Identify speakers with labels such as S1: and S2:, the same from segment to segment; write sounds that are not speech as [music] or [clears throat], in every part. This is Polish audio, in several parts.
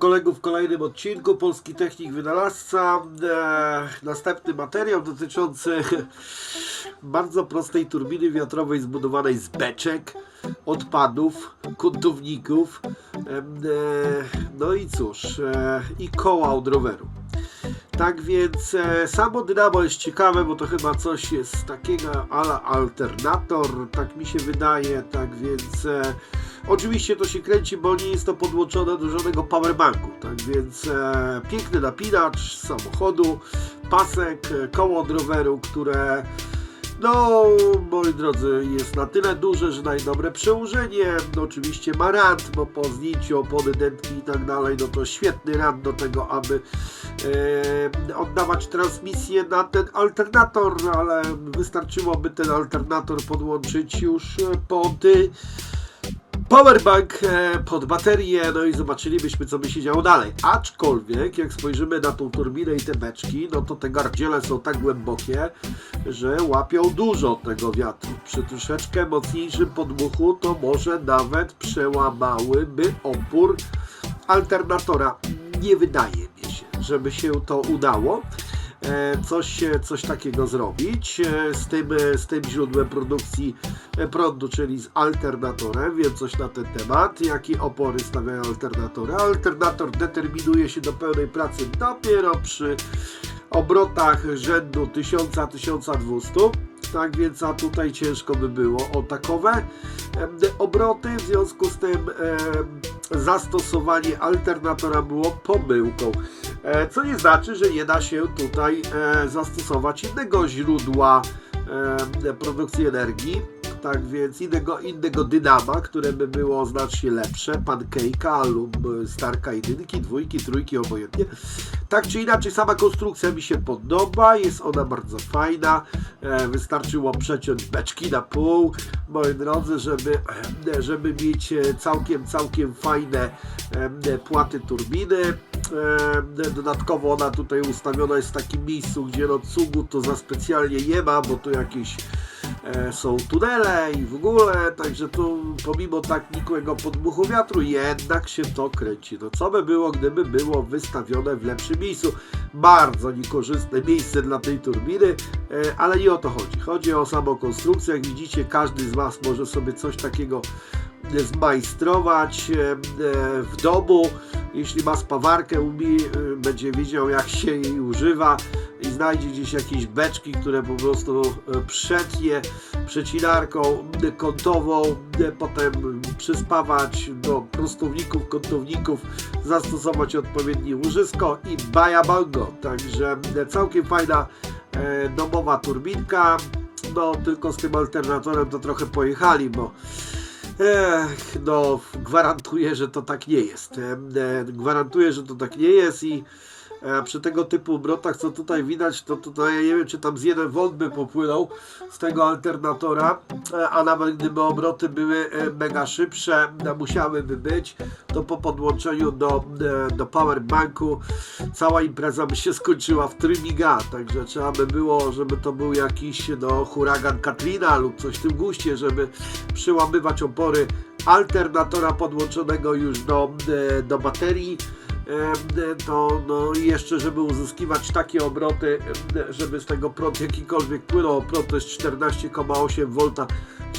S1: kolegów w kolejnym odcinku Polski Technik Wynalazca. E, następny materiał dotyczący [laughs] bardzo prostej turbiny wiatrowej zbudowanej z beczek, odpadów, kuntowników. E, e, no i cóż, e, i koła od roweru. Tak więc e, samo dynamo jest ciekawe, bo to chyba coś jest takiego ala alternator, tak mi się wydaje, tak więc e, oczywiście to się kręci, bo nie jest to podłączone do żadnego powerbanku, tak więc e, piękny napinacz samochodu, pasek, e, koło od roweru, które no, moi drodzy, jest na tyle duże, że daje dobre przełożenie. No, oczywiście ma rad, bo po zdjęciu opony, dętki i tak dalej, no to świetny rad do tego, aby e, oddawać transmisję na ten alternator, ale wystarczyłoby ten alternator podłączyć już e, pod powerbank, e, pod baterię, no i zobaczylibyśmy, co by się działo dalej. Aczkolwiek, jak spojrzymy na tą turbinę i te beczki, no to te gardziele są tak głębokie, że łapią dużo tego wiatru. Przy troszeczkę mocniejszym podmuchu to może nawet przełamałyby opór alternatora. Nie wydaje mi się, żeby się to udało. E, Coś, coś takiego zrobić e, z tym, e, z tym źródłem produkcji e, prądu, czyli z alternatorem. Wiem coś na ten temat, jakie opory stawiają alternatory. Alternator determinuje się do pełnej pracy dopiero przy obrotach rzędu 1000-1200. Tak więc, a tutaj ciężko by było o takowe em, obroty. W związku z tym em, zastosowanie alternatora było pomyłką. E, Co nie znaczy, że nie da się tutaj e, zastosować innego źródła e, produkcji energii. Tak więc innego, innego dynama, które by było znacznie lepsze, pancake'a lub starka jedynki, dwójki, trójki, obojętnie. Tak czy inaczej, sama konstrukcja mi się podoba, jest ona bardzo fajna. Wystarczyło przeciąć beczki na pół, moi drodzy, żeby, żeby mieć całkiem, całkiem fajne płaty turbiny. E, Dodatkowo ona tutaj ustawiona jest w takim miejscu, gdzie no cugu to za specjalnie nie ma, bo tu jakieś e, są tunele i w ogóle, także tu pomimo tak nikłego podmuchu wiatru jednak się to kręci. No co by było, gdyby było wystawione w lepszym miejscu? Bardzo niekorzystne miejsce dla tej turbiny, e, ale nie o to chodzi. Chodzi o samą konstrukcję. Jak widzicie, każdy z Was może sobie coś takiego zmajstrować e, e, w domu. Jeśli ma spawarkę, umie, będzie wiedział jak się jej używa i znajdzie gdzieś jakieś beczki, które po prostu e, przetnie przecinarką kątową, potem przyspawać do prostowników, kątowników, zastosować odpowiednie łożysko i baja bango. Także całkiem fajna domowa turbinka. No tylko z tym alternatorem to trochę pojechali, bo Ech, no, gwarantuję, że to tak nie jest. E, Gwarantuję, że to tak nie jest i przy tego typu obrotach, co tutaj widać, to tutaj nie wiem, czy tam z jeden volt by popłynął z tego alternatora, e, a nawet gdyby obroty były e, mega szybsze, no, musiałyby być, to po podłączeniu do, e, do powerbanku cała impreza by się skończyła w trymiga, także trzeba by było, żeby to był jakiś no, huragan Katrina lub coś w tym guście, żeby przyłamywać opory alternatora podłączonego już do, e, do baterii to no, jeszcze, żeby uzyskiwać takie obroty, em, żeby z tego prąd jakikolwiek płynął, prąd to jest 14,8 V,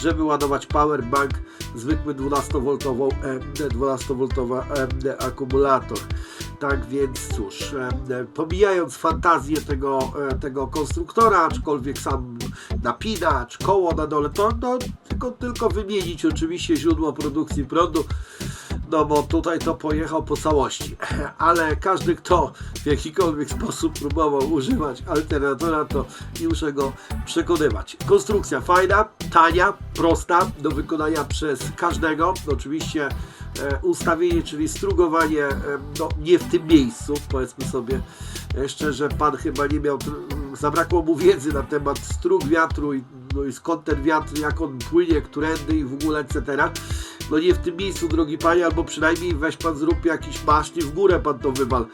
S1: żeby ładować powerbank, zwykły 12V, 12V akumulator. Tak więc cóż, pomijając fantazję tego, e, tego konstruktora, aczkolwiek sam napinacz, koło na dole, to no, tylko, tylko wymienić oczywiście źródło produkcji prądu, no bo tutaj to pojechał po całości. [clears throat] Ale każdy, kto w jakikolwiek sposób próbował używać alternatora, to muszę go przekonywać. Konstrukcja fajna, tania, prosta do wykonania przez każdego. Oczywiście e, ustawienie, czyli strugowanie e, no, nie w tym miejscu, powiedzmy sobie e, szczerze, pan chyba nie miał, tr- zabrakło mu wiedzy na temat strug wiatru i, no, i skąd ten wiatr, jak on płynie, którędy i w ogóle etc. No nie w tym miejscu, drogi panie, albo przynajmniej weź pan zrób jakiś masznie w górę pan to wywal.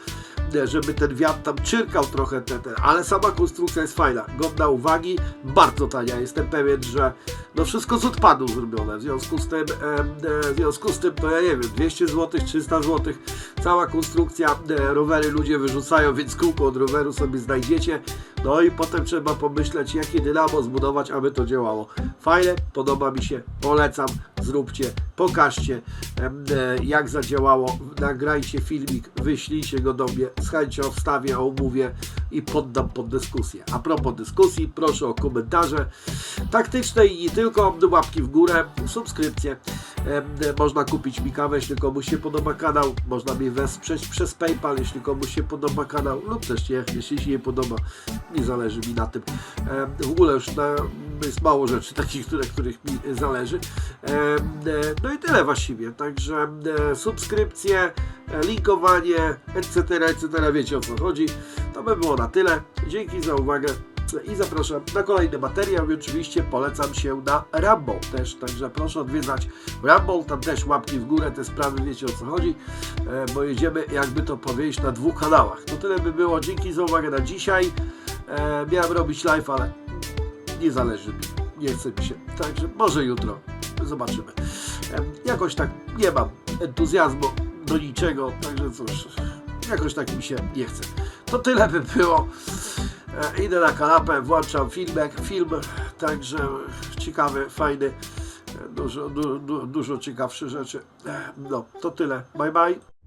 S1: e, żeby ten wiatr tam czyrkał trochę, te, te, ale sama konstrukcja jest fajna, godna uwagi, bardzo tania. Jestem pewien, że no wszystko z odpadu zrobione, w związku z tym, e, e, w związku z tym to ja nie wiem, 200 zł, 300 zł, cała konstrukcja, rowery ludzie wyrzucają, więc kółko od roweru sobie znajdziecie, no i potem trzeba pomyśleć, jakie dynamo zbudować, aby to działało. Fajne, podoba mi się, polecam, zróbcie, pokażcie, e, jak zadziałało, nagrajcie filmik, wyślijcie go do mnie, z chęcią wstawię, omówię i poddam pod dyskusję. A propos dyskusji, proszę o komentarze taktyczne i nie tylko, łapki w górę, subskrypcje. Można kupić mi kawę, jeśli komuś się podoba kanał, można mnie wesprzeć przez PayPal, jeśli komuś się podoba kanał, lub też nie, jeśli się nie podoba, nie zależy mi na tym. W ogóle już na, jest mało rzeczy takich, które, których mi zależy. Em, e, No i tyle właściwie, także e, subskrypcje, e, linkowanie, etc., etc., wiecie o co chodzi. To by było na tyle. Dzięki za uwagę i zapraszam na kolejny materiał i oczywiście polecam się na Rumble też, także proszę odwiedzać Rumble, tam też łapki w górę, te sprawy wiecie o co chodzi, e, bo jedziemy jakby to powiedzieć na dwóch kanałach. To tyle by było, dzięki za uwagę na dzisiaj. E, miałem robić live, ale nie zależy mi, nie chce mi się, także może jutro, zobaczymy. Jakoś tak nie mam entuzjazmu do niczego, także cóż, jakoś tak mi się nie chce. To tyle by było. E, Idę na kanapę, włączam filmek, film, także ciekawy, fajny, e, dużo, du, du, dużo ciekawszych rzeczy. E, No, to tyle. Bye bye.